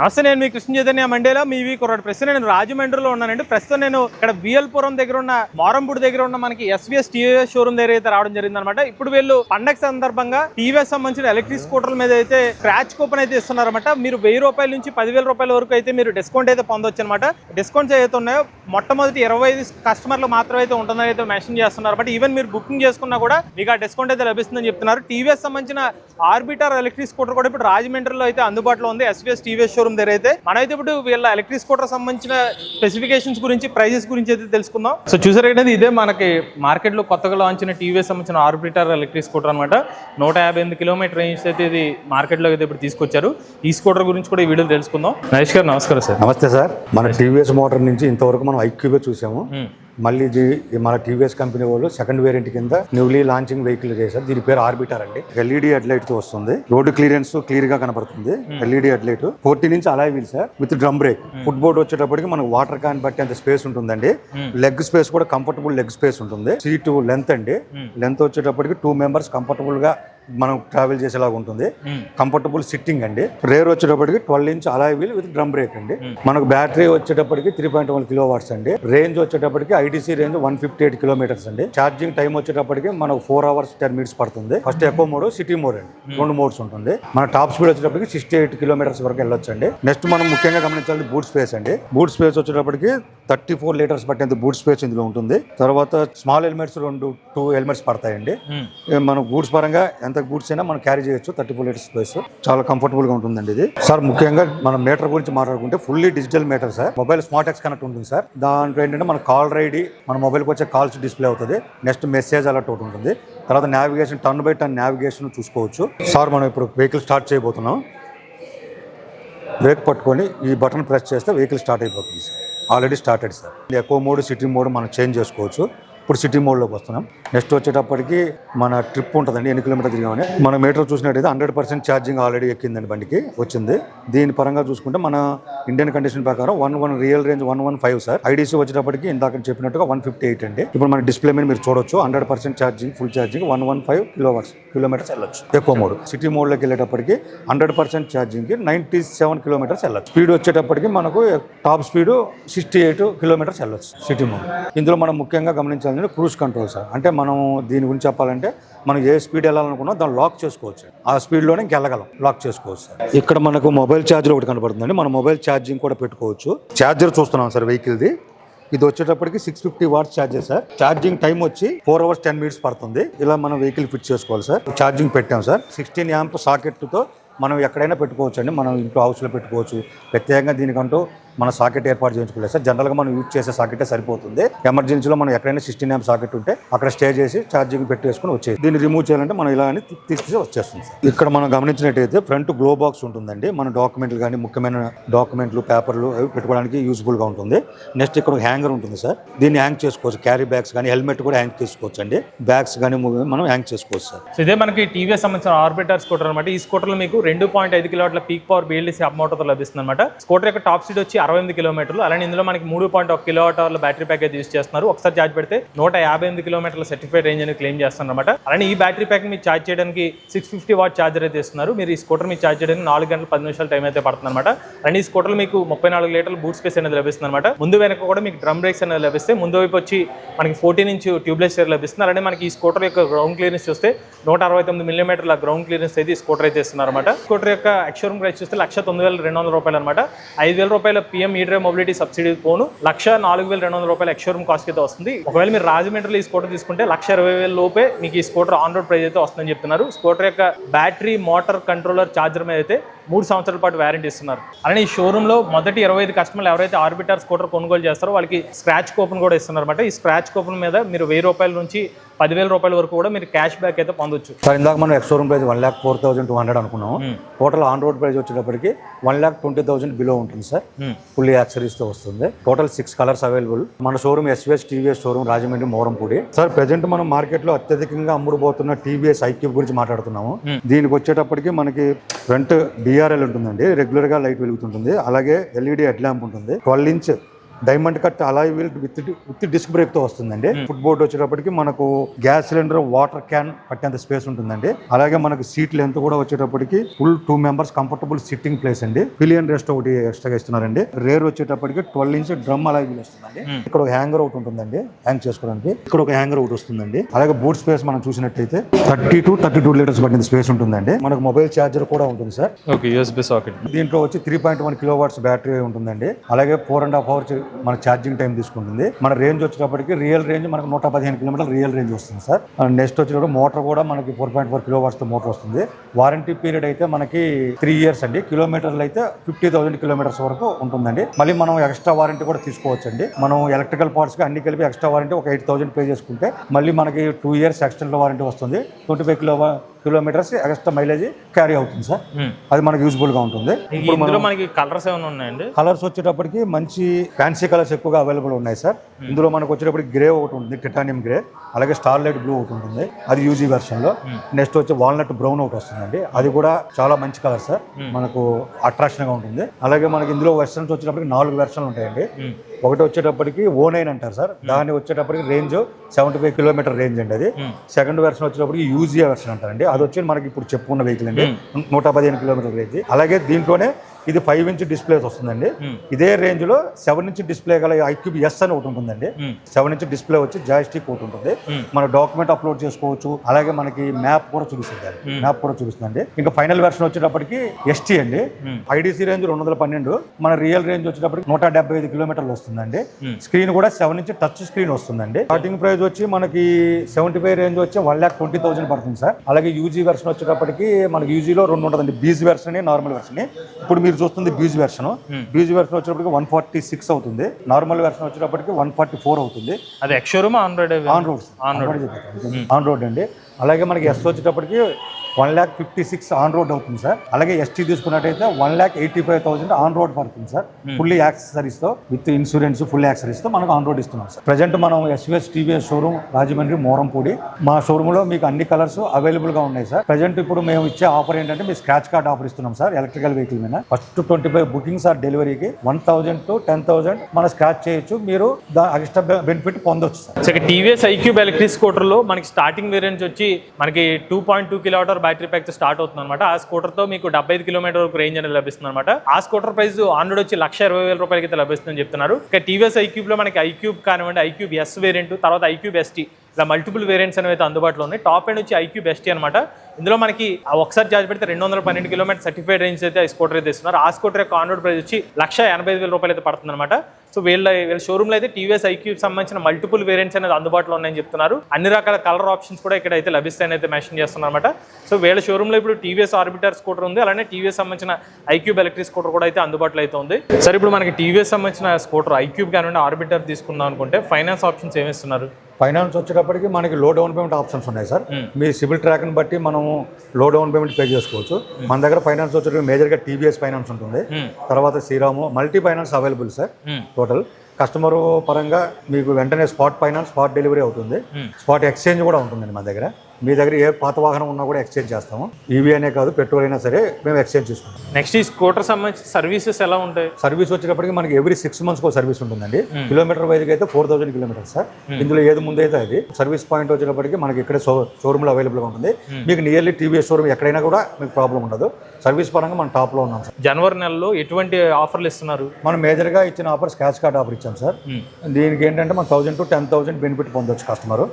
నమస్తే నేను మీ కృష్ణ చైతన్య మండేలో. మీ వీ కుర్రాడు. ప్రస్తుతం నేను రాజమండ్రిలో ఉన్నానండి. ప్రస్తుతం నేను ఇక్కడ బిఎల్పురం దగ్గర ఉన్న మారంపూడి దగ్గర ఉన్న మనకి ఎస్విఎస్ టీవీఎస్ షోరూమ్ దగ్గర అయితే రావడం జరిగింది అనమాట ఇప్పుడు వీళ్ళు పండగ సందర్భంగా టీవీఎస్ సంబంధించిన ఎలక్ట్రిక్ స్కూటర్ల మీద అయితే స్క్రాచ్ కూపన్ అయితే ఇస్తున్నారన్నమాట. మీరు వెయ్యి రూపాయల నుంచి పదివేల రూపాయల వరకు అయితే మీరు డిస్కౌంట్ అయితే పొందొచ్చు అనమాట డిస్కౌంట్స్ ఏదైతే ఉన్నాయో మొట్టమొదటి ఇరవై ఐదు కస్టమర్లు మాత్రమే అయితే ఉంటుందని అయితే మెన్షన్ చేస్తున్నారు బట్ ఈవెన్ మీరు బుకింగ్ చేసుకున్నా కూడా మీకు ఆ డిస్కౌంట్ అయితే లభిస్తుందని చెప్తున్నారు. టీవీఎస్ సంబంధించిన ఆర్బిటర్ ఎలక్ట్రిక్ స్కూటర్ కూడా ఇప్పుడు రాజమండ్రిలో అయితే అందుబాటులో ఉంది. ఎస్విఎస్ టీవీఎస్ షోరూమ్ దగ్గర అయితే మనమైతే ఇప్పుడు వీళ్ళ ఎలక్ట్రిక్ స్కూటర్ సంబంధించిన స్పెసిఫికేషన్స్ గురించి ప్రైజెస్ గురించి అయితే తెలుసుకుందాం. సో చూసారు ఏంటంటే ఇదే మనకి మార్కెట్లో కొత్తగా లాంచ్ అయిన టీవీఎస్ సంబంధించిన ఆర్బిటర్ ఎలక్ట్రిక్ స్కూటర్ అనమాట నూట యాభై ఎనిమిది కిలోమీటర్ రేంజ్ అయితే ఇది మార్కెట్లో అయితే ఇప్పుడు తీసుకొచ్చారు. ఈ స్కూటర్ గురించి కూడా ఈ వీడియో తెలుసుకుందాం. నరేష్ గారు నమస్కారం సార్. నమస్తే సార్. మన టీవీఎస్ మోటార్ నుంచి ఇంతవరకు మనం ఐక్యూబే చూసాము. మళ్ళీ ఇది మన టీవీఎస్ కంపెనీ వాళ్ళు సెకండ్ వేరియంట్ కింద న్యూలీ లాంచింగ్ వెహికల్ చేశారు. దీని పేరు ఆర్బిటర్ అండి. ఎల్ఈడి హెడ్ లైట్తో వస్తుంది. రోడ్డు క్లియరెన్స్ క్లియర్గా కనపడుతుంది ఎల్ఈడి హెడ్ లైట్ ఫోర్టీ నుంచి అలా wheel sir with drum brake. Foot board వచ్చేటప్పటికి మనకు వాటర్ క్యాన్ బట్టి అంత స్పేస్ ఉంటుందండి. లెగ్ స్పేస్ కూడా కంఫర్టబుల్ లెగ్ స్పేస్ ఉంటుంది. సీటు లెంత్ అండి. లెంత్ వచ్చేటప్పటికి టూ మెంబర్స్ కంఫర్టబుల్గా మనం ట్రావెల్ చేసేలాగా ఉంటుంది. కంఫర్టబుల్ సిట్టింగ్ అండి. రేర్ వచ్చేటప్పటికి twelve inch alloy wheel with drum brake అండి. మనకు బ్యాటరీ వచ్చేటప్పటికి three point one kilo watts అండి. రేంజ్ వచ్చేటప్పటికి ITC range one fifty eight kilometres అండి. ఛార్జింగ్ టైం వచ్చేటప్పటికి మనకు ఫోర్ అవర్స్ టెన్ మినిట్స్ పడుతుంది. First eco mode city mode అండి. రెండు మోడ్స్ ఉంటుంది. మన టాప్ స్పీడ్ వచ్చేటప్పటికి సిక్స్టీ ఎయిట్ కిలోమీటర్స్ వరకు వెళ్ళొచ్చు అండి. నెక్స్ట్ మనం ముఖ్యంగా గమనించాలి బూట్ స్పేస్ అండి. బూట్ స్పేస్ వచ్చేటప్పటికి థర్టీ ఫోర్ లీటర్స్ పట్టేంత బూట్ స్పేస్ ఇందులో ఉంటుంది. తర్వాత స్మాల్ హెల్మెట్స్ రెండు టూ హెల్మెట్స్ పడతాయండి. మనం గూడ్స్ పరంగా ఎంత గూడ్స్ అయినా మనం క్యారీ చేయొచ్చు థర్టీ ఫోర్ లీటర్స్ స్పేస్ చాలా కంఫర్టబుల్గా ఉంటుందండి ఇది. సార్ ముఖ్యంగా మనం మీటర్ గురించి మాట్లాడుకుంటే fully digital meter sir. Mobile smart X connect ఉంటుంది సార్. దాంట్లో ఏంటంటే మన కాల్ ఐడి మన మొబైల్కి వచ్చే కాల్స్ డిస్ప్లే అవుతుంది. నెక్స్ట్ మెసేజ్ అలర్ట్ ఒకటి ఉంటుంది. తర్వాత navigation turn by turn navigation చూసుకోవచ్చు. సార్ మనం ఇప్పుడు వెహికల్ స్టార్ట్ చేయబోతున్నాం. బ్రేక్ పట్టుకొని ఈ బటన్ ప్రెస్ చేస్తే వెహికల్ స్టార్ట్ అయిపోతుంది sir. Already started sir. Eco mode city mode మనం చేంజ్ చేసుకోవచ్చు. ఇప్పుడు సిటీ మోడ్లోకి వస్తున్నాం. నెక్స్ట్ వచ్చేటప్పటికి మన ట్రిప్ ఉంటుందండి ఎన్ని కిలోమీటర్ తిరిగామని. మన మీటర్ చూసినట్టయితే హండ్రెడ్ పర్సెంట్ ఛార్జింగ్ ఆల్రెడీ ఎక్కిందండి బండికి వచ్చింది. దీని పరంగా చూసుకుంటే మన ఇండియన్ కండిషన్ ప్రకారం one one real range one one five sir IDC వచ్చేటప్పటికి ఇందాక చెప్పినట్టుగా వన్ ఫిఫ్టీ ఎయిట్ అండి. ఇప్పుడు మన డిస్ప్లే మీద మీరు చూడొచ్చు hundred percent charging full charging one one five kilometres kilometres వెళ్ళొచ్చు. ఎక్కువ మోడ్ సిటీ మోడ్లోకి వెళ్ళేటప్పటికి హండ్రెడ్ పర్సెంట్ ఛార్జింగ్కి నైంటీ సెవెన్ కిలోమీటర్స్ వెళ్ళచ్చు. స్పీడ్ వచ్చేటప్పటికి మనకు top speed sixty eight kilometres వెళ్ళొచ్చు. సిటీ మోడ్ ఇందులో మనం ముఖ్యంగా గమనించాలి గమనించాలంటే క్రూజ్ కంట్రోల్ సార్. అంటే మనం దీని గురించి చెప్పాలంటే మనం ఏ స్పీడ్ వెళ్ళాలనుకున్నా దాన్ని లాక్ చేసుకోవచ్చు. ఆ స్పీడ్లోనే ఇంకెళ్ళగలం లాక్ చేసుకోవచ్చు సార్. ఇక్కడ మనకు మొబైల్ ఛార్జర్ ఒకటి కనబడుతుందండి. మన మొబైల్ ఛార్జింగ్ కూడా పెట్టుకోవచ్చు. ఛార్జర్ చూస్తున్నాం సార్ వెహికల్ది. ఇది వచ్చేటప్పటికి six fifty watts charger sir. Charging time వచ్చి ఫోర్ అవర్స్ టెన్ మినిట్స్ పడుతుంది. ఇలా మనం వెహికల్ ఫిట్ చేసుకోవాలి సార్. ఛార్జింగ్ పెట్టాం సార్. సిక్స్టీన్ యాంప్ సాకెట్తో మనం ఎక్కడైనా పెట్టుకోవచ్చు అండి మనం ఇంట్లో హౌస్లో పెట్టుకోవచ్చు. ప్రత్యేకంగా దీనికంటూ మన సాకెట్ ఏర్పాటు చేయించుకోలేదు సార్. జనరల్గా మనం యూజ్ చేసే సాకెటే సరిపోతుంది. ఎమర్జెన్సీలో మనం ఎక్కడైనా సిక్స్టీన్ యాంప్ సాకెట్ ఉంటే అక్కడ స్టే చేసి ఛార్జింగ్ పెట్టేసుకుని వచ్చేది దీన్ని రిమూవ్ చేయాలంటే మనం ఇలా అని తీసి వచ్చేస్తుంది సార్. ఇక్కడ మనం గమనించినట్టయితే ఫ్రంట్ గ్లో బాక్స్ ఉంటుందండి. మన డాక్యుమెంట్లు కానీ ముఖ్యమైన డాక్యుమెంట్లు పేపర్లు అవి పెట్టుకోవడానికి యూస్ఫుల్గా ఉంటుంది. నెక్స్ట్ ఇక్కడ హ్యాంగర్ ఉంటుంది సార్. దీన్ని హ్యాంగ్ చేసుకోవచ్చు. క్యారీ బ్యాగ్స్ కానీ హెల్మెట్ కూడా హ్యాంగ్ చేసుకోవచ్చు అండి బ్యాగ్స్ కానీ మనం హ్యాంగ్ చేసుకోవచ్చు సార్. ఇదే మనకి టీవీఎస్ సంబంధించిన ఆర్బిటర్ స్కూటర్ అనమాట ఈ స్కూటర్లో మీకు రెండు పాయింట్ ఐదు కిలోవాట్ల పీక్ పవర్ బిఎల్డీసీ అప్ మోటార్తో లభిస్తుంది అనమాట స్కూటర్ యొక్క టాప్ స్పీడ్ వచ్చి అరవై ఎనిమిది కిలోమీటర్లు. అలానే ఇందులో మనకి మూడు పాయింట్ ఒక కిలోవాట్ అవర్ల బ్యాటరీ ప్యాకేజ్ యూస్ చేస్తున్నారు. ఒకసారి ఛార్జ్ పెడితే నూట యాభై ఎనిమిది కిలోమీటర్ల సర్టిఫైడ్ రేంజ్ అని క్లెయిమ్ చేస్తున్నారు అనమాట అలానే ఈ బ్యాటరీ ప్యాక్ మీరు ఛార్జ్ చేయడానికి సిక్స్ ఫిఫ్టీ వాట్ ఛార్జర్ అయితే ఇస్తున్నారు. మీరు ఈ స్కూటర్ మీరు ఛార్జ్ చేయడానికి నాలుగు గంటల పది నిమిషాల టైం అయితే పడుతుంది అనమాట అండ్ ఈ స్కూటర్ మీకు ముప్పై నాలుగు లీటర్ల బూట్ స్పేస్ అనేది లభిస్తుంది అనమాట ముందు వెనక కూడా మీకు డ్రమ్ బ్రేక్స్ అనేది లభిస్తే ముందు వైపు వచ్చి మనకి ఫోర్టీన్ ఇంచ్ ట్యూబ్లెస్ టైర్ లభిస్తుంది. అలానే మనకి ఈ స్కూటర్ యొక్క గ్రౌండ్ క్లియరెన్స్ చూస్తే నూట అరవై తొమ్మిది మిల్లీమీటర్ల గ్రౌండ్ క్లియరెన్స్ అయితే ఈ స్కూటర్ అయితే ఇస్తున్నారు అనమాట స్కూటర్ యొక్క ఎక్స్షోరూమ్ ప్రైస్ చూస్తే లక్ష తొమ్మిది వేల రెండు వందల రూపాయలు అనమాట ఐదు వేల రూపాయల PM E drive mobility subsidy పోను లక్ష నాలుగు వేల రెండు వందల రూపాయలు ఎక్స్షోరూమ్ కాస్ట్ అయితే వస్తుంది. ఒకవేళ మీరు రాజమండ్రిలో ఈ స్కూటర్ తీసుకుంటే లక్ష ఇరవై వేల లోపే మీకు ఈ స్కూటర్ ఆన్ రోడ్ ప్రైస్ అయితే వస్తుందని చెప్తున్నారు. స్కూటర్ యొక్క బ్యాటరీ మోటార్ కంట్రోలర్ ఛార్జర్ మీద అయితే మూడు సంవత్సరాల పాటు వ్యారంటీ ఇస్తున్నారు. అలానే ఈ షోరూంలో మొదటి ఇరవై ఐదు కస్టమర్లు ఎవరైతే ఆర్బిటర్ స్కూటర్ కొనుగోలు చేస్తారో వాళ్ళకి స్క్రాచ్ కూపన్ కూడా ఇస్తున్నారు అనమాట ఈ స్క్రాచ్ కూపన్ మీద మీరు వెయ్యి రూపాయల నుంచి పదివేల రూపాయల వరకు కూడా మీరు క్యాష్ బ్యాక్ అయితే పొందొచ్చు. సార్ ఇందాక మనం ex showroom price one lakh four thousand two hundred అనుకున్నాం. టోటల్ ఆన్ రోడ్ ప్రైస్ వచ్చేటప్పటికి one lakh twenty thousand below ఉంటుంది సార్. ఫుల్లీ తో వస్తుంది. టోటల్ సిక్స్ కలర్స్ అవైలబుల్ మన showroom SVS TVS showroom Rajahmundry Morampudi. Sir present మనం మార్కెట్లో అత్యధికంగా అమ్ముడుపోతున్న TVS iQube గురించి మాట్లాడుతున్నాము. దీనికి వచ్చేటప్పటికి మనకి ఫ్రంట్ డిఆర్ఎల్ ఉంటుందండి. రెగ్యులర్గా లైట్ వెలుగుతుంటుంది. అలాగే ఎల్ఈడి హెడ్ ల్యాంప్ ఉంటుంది. Twelve inch diamond cut alloy wheel with with disc బ్రేక్తో వస్తుందండి ఫుట్ బోర్డ్ వచ్చేటప్పటికి మనకు గ్యాస్ సిలిండర్ వాటర్ క్యాన్ పట్టేంత స్పేస్ ఉంటుందండి. అలాగే మనకు సీట్ లెంత్ కూడా వచ్చేటప్పటికి full two members comfortable sitting place అండి. పిలియన్ రెస్ట్ ఒకటి ఎక్స్ట్రాగా ఇస్తున్నారండి. రేర్ వచ్చేటప్పటికి twelve inch drum alloy wheel వస్తుందండి. ఇక్కడ ఒక హ్యాంగర్ ఒకటి ఉంటుందండి హ్యాంగ్ చేసుకోవడానికి. ఇక్కడ ఒక హ్యాంగర్ ఒకటి వస్తుందండి. అలాగే బూట్ స్పేస్ మనం చూసినట్టయితే thirty to thirty two litres పట్టిన స్పేస్ ఉంటుందండి. మనకు మొబైల్ ఛార్జర్ కూడా ఉంటుంది సార్. Okay USB socket. దీంట్లో వచ్చి three point one kilo watts battery ఉంటుందండి. అలాగే ఫోర్ అండ్ హాఫ్ అవర్స్ మన ఛార్జింగ్ టైం తీసుకుంటుంది. మన రేంజ్ వచ్చేటప్పటికి రియల్ రేంజ్ మనకు నూట పదిహేను కిలోమీటర్ల రియల్ రేంజ్ వస్తుంది సార్. నెక్స్ట్ వచ్చేటప్పుడు మోటార్ కూడా మనకి four point four kilo watts motor వస్తుంది. వారంటీ పీరియడ్ అయితే మనకి త్రీ ఇయర్స్ అండి. కిలోమీటర్లు అయితే ఫిఫ్టీ థౌసండ్ కిలోమీటర్స్ వరకు ఉంటుందండి. మళ్ళీ మనం ఎక్స్ట్రా వారంటీ కూడా తీసుకోవచ్చు అండి మనం ఎలక్ట్రికల్ పార్ట్స్కి అన్ని కలిపి ఎక్స్ట్రా వారంటీ ఒక ఎయిట్ థౌసండ్ పే చేసుకుంటే మళ్ళీ మనకి టూ ఇయర్స్ ఎక్స్టెండ్ వారంటీ వస్తుంది. Twenty five kilo kilometres extra mileage carry అవుతుంది సార్ అది మనకి యూజ్ఫుల్గా ఉంటుంది. మనకి కలర్స్ ఏమైనా ఉన్నాయండి? కలర్స్ వచ్చేటప్పటికి మంచి ఫ్యాన్సీ కలర్స్ ఎక్కువగా అవైలబుల్ ఉన్నాయి సార్ ఇందులో మనకు వచ్చేటప్పటికి గ్రే ఒకటి ఉంటుంది టిటానియం గ్రే అలాగే స్టార్లైట్ బ్లూ ఒకటి ఉంటుంది అది యూజీ వెర్షన్లో. నెక్స్ట్ వచ్చి వాల్నట్ బ్రౌన్ ఒకటి వస్తుందండి. అది కూడా చాలా మంచి కలర్ సార్ మనకు అట్రాక్షన్గా ఉంటుంది. అలాగే మనకి ఇందులో వెర్షన్స్ వచ్చేటప్పటికి నాలుగు వెర్షన్లు ఉంటాయండి. ఒకటి వచ్చేటప్పటికి ఓ నైన్ అంటారు సార్ దాని వచ్చేటప్పటికి range seventy five kilometre range అండి అది. సెకండ్ వెర్షన్ వచ్చేటప్పటికి యూజియా వెర్షన్ అంటారండి. అది వచ్చి మనకి ఇప్పుడు చెప్పుకున్న వెహికల్ అండి. నూట పదిహేను కిలోమీటర్ రేంజ్ అలాగే దీంట్లోనే ఇది ఫైవ్ ఇంచ్ డిస్ప్లే వస్తుందండి. ఇదే రేంజ్లో సెవెన్ ఇంచ్ డిస్ప్లే గల ఐక్యూబ్ ఎస్ అని ఒకటి ఉంటుందండి. సెవెన్ ఇంచ్ డిస్ప్లే వచ్చి జాయిస్టిక్ ఒకటి ఉంటుంది. మన డాక్యుమెంట్ అప్లోడ్ చేసుకోవచ్చు. అలాగే మనకి మ్యాప్ కూడా చూపిస్తుంది మ్యాప్ కూడా చూపిస్తుందండి. ఇంకా ఫైనల్ వెర్షన్ వచ్చేటప్పటికి ఎస్టీ అండి. ఐడిసి రేంజ్ రెండు వందల పన్నెండు. మన రియల్ రేంజ్ వచ్చేటప్పటికి నూట డెబ్బై ఐదు కిలోమీటర్లు వస్తుందండి. స్క్రీన్ కూడా సెవెన్ ఇంచ్ టచ్ స్క్రీన్ వస్తుందండి. స్టార్టింగ్ ప్రైస్ వచ్చి మనకి సెవెంటీ ఫైవ్ రేంజ్ వచ్చి వన్ ల్యాక్ ట్వంటీ థౌసండ్ పడుతుంది సార్. అలాగే యూజీ వెర్షన్ వచ్చేటప్పటికి మనకి యూజీలో రెండు ఉంటుందండి. బీజ్ వెర్షన్ నార్మల్ వెర్షన్ ఇప్పుడు మీరు చూస్తుంది బీజ్ వెర్షన్ బీజ్ వెర్షన్ వచ్చేటప్పటికి వన్ ఫార్టీ సిక్స్ అవుతుంది. నార్మల్ వెర్షన్ వచ్చేటప్పటికి వన్ ఫార్టీ ఫోర్ అవుతుంది. అది ex showroom android on road on road అండి. అలాగే మనకి ఎస్ వచ్చేటప్పటికి one lakh fifty six on road అవుతుంది సార్. అలాగే ఎస్టీ తీసుకున్నట్టయితే one lakh eighty five thousand on road పడుతుంది సార్. ఫుల్లీ యాక్సెసరీస్తో విత్ ఇన్సూరెన్స్ ఫుల్ యాక్సెసరీస్తో మనకు ఆన్ రోడ్ ఇస్తున్నాం సార్. ప్రజెంట్ మనం SVS TVS showroom Rajahmundry Morampudi. మా షోరూమ్లో మీకు అన్ని కలర్స్ అవైలబుల్గా ఉన్నాయి సార్. ప్రజెంట్ ఇప్పుడు మేము ఇచ్చే ఆఫర్ ఏంటంటే మీ స్క్రాచ్ కార్డ్ ఆఫర్ ఇస్తున్నాం సార్ ఎలక్ట్రికల్ వెహికల్ మీద. First twenty five bookings or డెలివరీకి one thousand to ten thousand మన స్క్రాచ్ చేయొచ్చు. మీరు ఎక్స్ట్రా బెనిఫిట్ పొందొచ్చు సార్. టీవీఎస్ ఐక్యూబ్ ఎలక్ట్రిక్ స్కూటర్లో మనకి స్టార్టింగ్ వేరియంట్స్ వచ్చి మనకి two point two kilometre battery pack start అవుతుంది అనమాట ఆ స్కూటర్తో మీకు డెబ్బై ఐదు కిలోమీటర్ వరకు రేంజ్ అనేది లభిస్తుంది అనమాట ఆ స్కూటర్ ప్రైస్ ఆన్రోడ్ వచ్చి లక్ష ఇరవై వేల రూపాయలకి అయితే లభిస్తుందని చెప్తున్నారు. ఇక టీవీఎస్ ఐక్యూబ్లో మనకి ఐక్యూబ్ కానివ్వండి ఐక్యూబ్ ఎస్ వేరియంట్ తర్వాత ఐక్యూబ్ ఎస్టీ ఇలా మల్టిపుల్ వేరియంట్స్ అనేవి అయితే అందుబాటులో ఉన్నాయి. టాప్ ఎండ్ వచ్చి ఐక్యూబ్ ఎస్టీ అనమాట ఇందులో మనకి ఆ ఒకసారి చార్జ్ పెడితే రెండు వందల పన్నెండు కిలోమీటర్ సర్టిఫైడ్ రేంజ్ అయితే స్కూటర్ అయితే ఇస్తున్నారు. ఆ స్కూటర్ యొక్క ఆన్రోడ్ ప్రైస్ వచ్చి లక్ష ఎనభై ఐదు వేల రూపాయలు అయితే పడుతుంది అనమాట సో వీళ్ళ వీళ్ళ షోరూమ్లో అయితే టీవీఎస్ ఐక్యూ సంబంధించిన మల్టిపుల్ వేరియంట్స్ అనేది అందుబాటులో ఉన్నాయని చెప్తున్నారు. అన్ని రకాల కలర్ ఆప్షన్స్ కూడా ఇక్కడ అయితే లభిస్తాయని అయితే మెన్షన్ చేస్తున్నారు అనమాట సో వీళ్ళ షోరూమ్లో ఇప్పుడు టీవీఎస్ ఆర్బిటర్ స్కూటర్ ఉంది. అలానే టీవీఎస్ సంబంధించిన ఐక్యూబ్ ఎలక్ట్రిక్ స్కూటర్ కూడా అయితే అందుబాటులో అయితే ఉంది. సరే ఇప్పుడు మనకి టీవీఎస్ సంబంధించిన స్కూటర్ ఐక్యూబ్ కానివ్వండి ఆర్బిటర్ తీసుకుందాం అనుకుంటే ఫైనాన్స్ ఆప్షన్స్ ఏమిస్తున్నారు ఫైనాన్స్ వచ్చేటప్పటికి మనకి లో డౌన్ పేమెంట్ ఆప్షన్స్ ఉన్నాయి సార్. మీ సిబిల్ ట్రాక్ని బట్టి మనం లో డౌన్ పేమెంట్ పే చేసుకోవచ్చు. మన దగ్గర ఫైనాన్స్ వచ్చేటప్పుడు మేజర్గా టీవీఎస్ ఫైనాన్స్ ఉంటుంది. తర్వాత Shriram multi finance available sir total customer పరంగా మీకు వెంటనే స్పాట్ ఫైనాన్స్ స్పాట్ డెలివరీ అవుతుంది. స్పాట్ ఎక్స్చేంజ్ కూడా ఉంటుందండి మన దగ్గర. మీ దగ్గర ఏ పాత వాహనం ఉన్నా కూడా ఎక్స్చేంజ్ చేస్తాము. ఈవీ అనే కాదు పెట్రోల్ అయినా సరే మేము ఎక్స్చేంజ్ చేసుకుంటాం. నెక్స్ట్ ఈ స్కూటర్ సంబంధించిన సర్వీసెస్ ఎలా ఉంటాయి? సర్వీస్ వచ్చేటప్పటికి మనకి ఎవ్రీ సిక్స్ మంత్స్ ఒక సర్వీస్ ఉంటుందండి. కిలోమీటర్ వైజ్ అయితే ఫోర్ థౌసండ్ కిలోమీటర్స్ సార్. ఇందులో ఏది ముందు అయితే అది. సర్వీస్ పాయింట్ వచ్చేటప్పటికి మనకి ఇక్కడ షోరూమ్లో అవైలబుల్గా ఉంటుంది మీకు నియర్లీ టీవీఎస్ షోరూమ్ ఎక్కడైనా కూడా మీకు ప్రాబ్లం ఉండదు. సర్వీస్ పరంగా మనం టాప్లో ఉన్నాం సార్. జనవరి నెలలో ఎటువంటి ఆఫర్లు ఇస్తున్నారు? మనం మేజర్గా ఇచ్చిన ఆఫర్ స్కాచ్ కార్డ్ ఆఫర్ ఇచ్చాం సార్. దీనికి ఏంటంటే మన thousand to ten thousand benefit పొందొచ్చు కస్టమర్.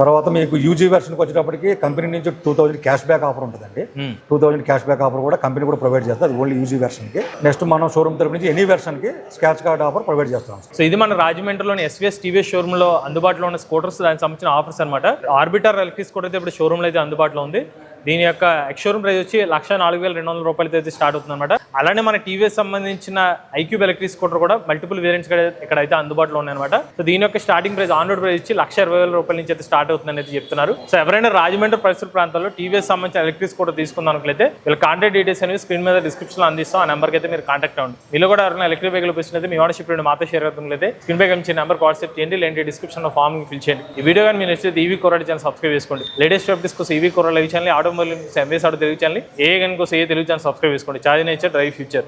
తర్వాత మీకు యూజీ వెర్షన్కి వచ్చేటప్పటికి కంపెనీ నుంచి two thousand cash back offer ఉంటుందండి. Two thousand cash back offer కూడా కంపెనీ కూడా ప్రొవైడ్ చేస్తుంది అది ఓన్లీ యూజీ వెర్షన్కి నెక్స్ట్ మనం షోరూమ్ తరపు నుంచి ఎనీ వెర్షన్కి స్కాచ్ కార్డ్ ఆఫర్ ప్రొవైడ్ చేస్తాం సో ఇది మన రాజమండ్రిలోని ఎస్వీఎస్ టీవీఎస్ షోరూమ్లో అందుబాటులో ఉన్న స్కూటర్స్ దానికి సంబంధించిన ఆఫర్స్ అనమాట ఆర్బిటర్ ఎలక్ట్రిక్ స్కూటర్ అయితే ఇప్పుడు షోరూమ్లో అయితే అందుబాటులో ఉంది. దీని యొక్క ఎక్స్షోరూమ్ ప్రైస్ వచ్చి లక్ష నాలుగు వేల రెండు వందల రూపాయలతో అయితే స్టార్ట్ అవుతుంది అనమాట అలానే మన టీవీఎస్ సంబంధించిన ఐక్యూబ్ ఎలక్ట్రిక్ స్కూటర్ కూడా మల్టిపుల్ వేరియంట్స్ ఇక్కడ అయితే అందుబాటులో ఉన్నాయన్నమాట. సో దీని యొక్క starting price on road price వచ్చి లక్ష ఇరవై వేల రూపాయల నుంచి అయితే స్టార్ట్ అవుతుందని అయితే చెప్తున్నారు. సో ఎవరైనా రాజమండ్రి పరిసర ప్రాంతాల్లో టీవీఎస్ సంబంధించిన ఎలక్ట్రిక్ స్కూటర్ తీసుకుందాం వీళ్ళ కాంటాక్ట్ డీటెయిల్స్ అనేవి స్క్రీన్ మీద డిస్క్రిప్షన్ అందిస్తాం. ఆ నెంబర్కి అయితే మీరు కాంటాక్ట్ అవ్వండి. మీరు కూడా ఎవరైనా ఎలక్ట్రిక్ వెహికల్ వచ్చినట్లయితే మీ ఓనర్షిప్ రెండు మాతో షేర్ అవుతుంది స్క్రీన్ పై కనిపించే నెంబర్ వాట్సాప్ చేయండి. లేదంటే డిస్క్రిప్షన్లో ఫామ్ ఫిల్ చేయండి. ఈ వీడియో కానీ మీరు నచ్చితే ఈవీ కొరడి ఛానల్ సబ్స్క్రైబ్ చేసుకోండి. లేటెస్ట్ అప్డేట్స్ కోసం ఈవీ కొరడ లైవ్ ఛానల్ మళ్ళీ ఎంబీఎస్ ఆడు తెలుగు ఛానల్ ఏ కనుకోసం ఏ తెలుగు ఛానల్ సబ్స్క్రైబ్ చేసుకోండి. Charge nature drive future.